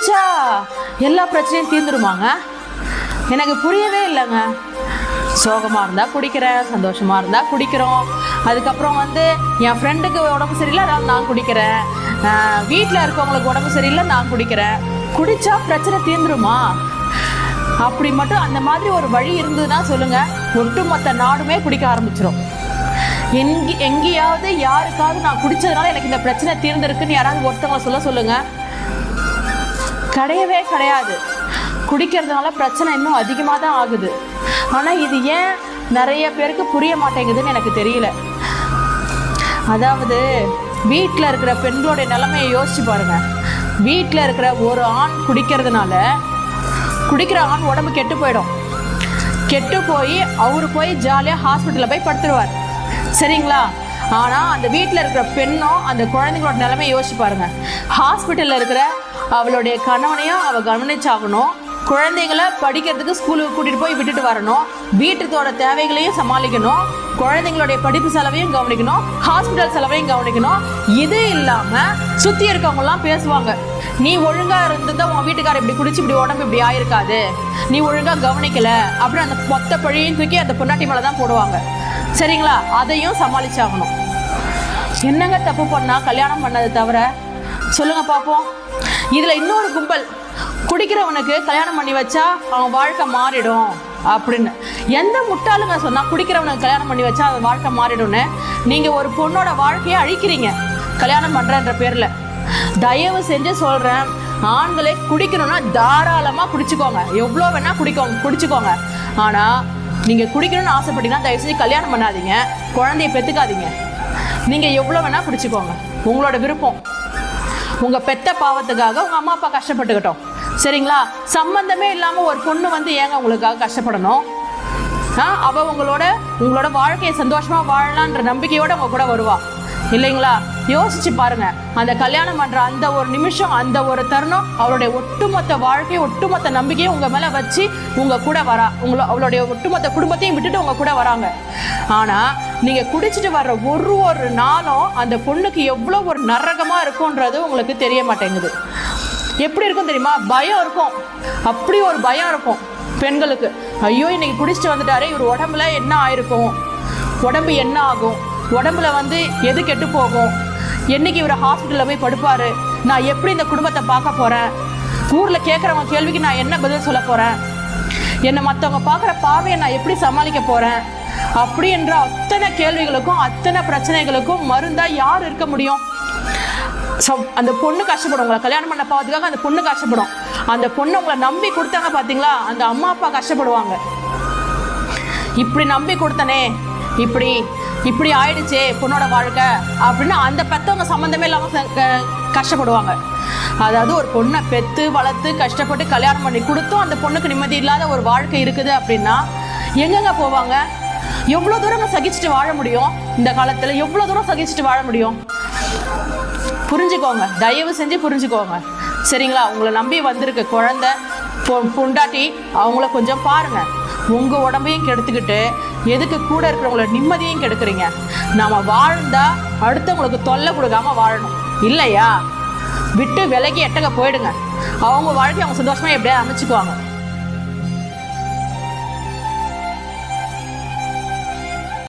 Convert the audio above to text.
குடிச்சா எல்லா பிரச்சனையும் தீர்ந்துருமாங்க? எனக்கு புரியவே இல்லைங்க. சோகமாக இருந்தால் குடிக்கிறேன் சந்தோஷமாக இருந்தால் குடிக்கிறோம். அதுக்கப்புறம் வந்து என் ஃப்ரெண்டுக்கு உடம்பு சரியில்லை அதனால் நான் குடிக்கிறேன். வீட்டில் இருக்கவங்களுக்கு உடம்பு சரியில்லை நான் குடிக்கிறேன். குடிச்சா பிரச்சனை தீர்ந்துருமா? அப்படி மட்டும் அந்த மாதிரி ஒரு வழி இருந்ததுன்னா சொல்லுங்கள் ஒட்டுமொத்த நாடுமே குடிக்க ஆரம்பிச்சிடும் எங்கே எங்கேயாவது யாருக்காவது நான் குடித்ததுனால எனக்கு இந்த பிரச்சனை தீர்ந்துருக்குன்னு யாராவது ஒருத்தவங்க சொல்ல சொல்லுங்கள் கிடையவே கிடையாது. குடிக்கிறதுனால பிரச்சனை இன்னும் அதிகமாக தான் ஆகுது. ஆனால் இது ஏன் நிறைய பேருக்கு புரிய மாட்டேங்குதுன்னு எனக்கு தெரியல. அதாவது வீட்டில் இருக்கிற பெண்களுடைய நிலைமையை யோசிச்சு பாருங்க. வீட்டில் இருக்கிற ஒரு ஆண் குடிக்கிறதுனால குடிக்கிற ஆண் உடம்பு கெட்டு போயிடும். கெட்டு போய் அவர் போய் ஜாலியாக ஹாஸ்பிட்டலில் போய் படுத்துருவார். சரிங்களா? ஆனால் அந்த வீட்டில் இருக்கிற பெண்ணும் அந்த குழந்தைங்களோட நிலைமையை யோசிச்சு பாருங்க. ஹாஸ்பிட்டலில் இருக்கிற அவளுடைய கணவனையும் அவள் கவனிச்சாகணும். குழந்தைங்கள படிக்கிறதுக்கு ஸ்கூலுக்கு கூட்டிகிட்டு போய் விட்டுட்டு வரணும். வீட்டுத்தோட தேவைகளையும் சமாளிக்கணும். குழந்தைங்களுடைய படிப்பு செலவையும் கவனிக்கணும். ஹாஸ்பிட்டல் செலவையும் கவனிக்கணும். இது இல்லாமல் சுற்றி இருக்கவங்கலாம் பேசுவாங்க. நீ ஒழுங்காக இருந்ததா உன் வீட்டுக்கார இப்படி குடிச்சு இப்படி உடம்பு இப்படி ஆயிருக்காது. நீ ஒழுங்காக கவனிக்கல. அப்படின்னு அந்த மொத்த பழியும் தூக்கி அந்த பொண்டாட்டி மேலே தான் போடுவாங்க. சரிங்களா? அதையும் சமாளிச்சாகணும். என்னங்க தப்பு பண்ணால் கல்யாணம் பண்ணதை தவிர. சொல்லுங்கள் பார்ப்போம். இதில் இன்னொரு கும்பல். குடிக்கிறவனுக்கு கல்யாணம் பண்ணி வச்சா அவன் வாழ்க்கை மாறிடும் அப்படின்னு. எந்த முட்டாளுங்க சொன்னால் குடிக்கிறவனுக்கு கல்யாணம் பண்ணி வச்சா அவன் வாழ்க்கை மாறிடும்னு? நீங்கள் ஒரு பொண்ணோட வாழ்க்கையை அழிக்கிறீங்க. கல்யாணம் பண்ணுறன்ற பேரில். தயவு செஞ்சு சொல்கிறேன் ஆண்களே குடிக்கணும்னா தாராளமாக குடிச்சுக்கோங்க. எவ்வளோ வேணால் குடிக்கோங்க குடிச்சுக்கோங்க. ஆனால் நீங்கள் குடிக்கணும்னு ஆசைப்பட்டீங்கன்னா தயவு செஞ்சு கல்யாணம் பண்ணாதீங்க. குழந்தைய பெற்றுக்காதீங்க நீங்கள் எவ்வளோ வேணால் குடிச்சுக்கோங்க. உங்களோட விருப்பம். உங்கள் பெத்த பாவத்துக்காக உங்கள் அம்மா அப்பா கஷ்டப்பட்டுக்கிட்டோம். சரிங்களா? சம்மந்தமே இல்லாமல் ஒரு பொண்ணு வந்து ஏங்க உங்களுக்காக கஷ்டப்படணும்? ஆ, உங்களோட உங்களோட வாழ்க்கையை சந்தோஷமாக வாழலான்ற நம்பிக்கையோடு அவங்க கூட வருவாள் இல்லைங்களா? யோசிச்சு பாருங்க. அந்த கல்யாணம் பண்ற அந்த ஒரு நிமிஷம் அந்த ஒரு தருணம் அவளுடைய ஒட்டுமொத்த வாழ்க்கையை ஒட்டுமொத்த நம்பிக்கையும் உங்க மேல வச்சு உங்க கூட வரா. உங்களை அவளுடைய ஒட்டுமொத்த குடும்பத்தையும் விட்டுட்டு உங்க கூட வராங்க. ஆனா நீங்க குடிச்சிட்டு வர்ற ஒரு ஒரு நாளும் அந்த பொண்ணுக்கு எவ்வளோ ஒரு நரகமா இருக்கும்ன்றது உங்களுக்கு தெரிய மாட்டேங்குது. எப்படி இருக்கும் தெரியுமா? பயம் இருக்கும். அப்படி ஒரு பயம் இருக்கும் பெண்களுக்கு. ஐயோ இன்னைக்கு குடிச்சிட்டு வந்துட்டாரே இவர் உடம்புல என்ன ஆயிருக்கும்? உடம்பு என்ன ஆகும்? உடம்புல வந்து எது கெட்டு போகும்? என்னைக்கு இவர் ஹாஸ்பிட்டலில் போய் படுப்பார்? நான் எப்படி இந்த குடும்பத்தை பார்க்க போகிறேன் ஊரில் கேட்குறவங்க கேள்விக்கு நான் என்ன பதில் சொல்ல போகிறேன் என்னை மற்றவங்க பார்க்குற பார்வையை நான் எப்படி சமாளிக்க போகிறேன் அப்படி என்ற அத்தனை கேள்விகளுக்கும் அத்தனை பிரச்சனைகளுக்கும் மருந்தாக யார் இருக்க முடியும்? ஸோ அந்த பொண்ணு கஷ்டப்படும். உங்களை கல்யாணம் பண்ண பார்த்துக்காக அந்த பொண்ணு கஷ்டப்படும். அந்த பொண்ணு உங்களை நம்பி கொடுத்தாங்க பார்த்தீங்களா அந்த அம்மா அப்பா கஷ்டப்படுவாங்க. இப்படி நம்பி கொடுத்தனே இப்படி இப்படி ஆயிடுச்சே பொண்ணோட வாழ்க்கை அப்படின்னு அந்த பெத்தவங்க சம்மந்தமே இல்லாமல் கஷ்டப்படுவாங்க. அதாவது ஒரு பொண்ணை பெத்து வளர்த்து கஷ்டப்பட்டு கல்யாணம் பண்ணி கொடுத்தும் அந்த பொண்ணுக்கு நிம்மதி இல்லாத ஒரு வாழ்க்கை இருக்குது அப்படின்னா எங்கெங்க போவாங்க? எவ்வளோ தூரம் சகிச்சுட்டு வாழ முடியும் இந்த காலத்தில்? எவ்வளோ தூரம் சகிச்சுட்டு வாழ முடியும்? புரிஞ்சுக்கோங்க. தயவு செஞ்சு புரிஞ்சுக்கோங்க. சரிங்களா? உங்களை நம்பி வந்திருக்க குழந்தை பொ- பொண்டாட்டி அவங்கள கொஞ்சம் பாருங்கள் உங்கள் உடம்பையும் கெடுத்துக்கிட்டு எதுக்கு கூட இருக்கிறவங்கள நிம்மதியும் கெடுக்குறீங்க? நாம் வாழ்ந்தா அடுத்தவங்களுக்கு தொல்லை கொடுக்காம வாழணும். இல்லையா? விட்டு விலகி எட்டக போயிடுங்க. அவங்க வாழ்க்கை அவங்க சந்தோஷமாக எப்படியாவது அமைச்சுக்குவாங்க.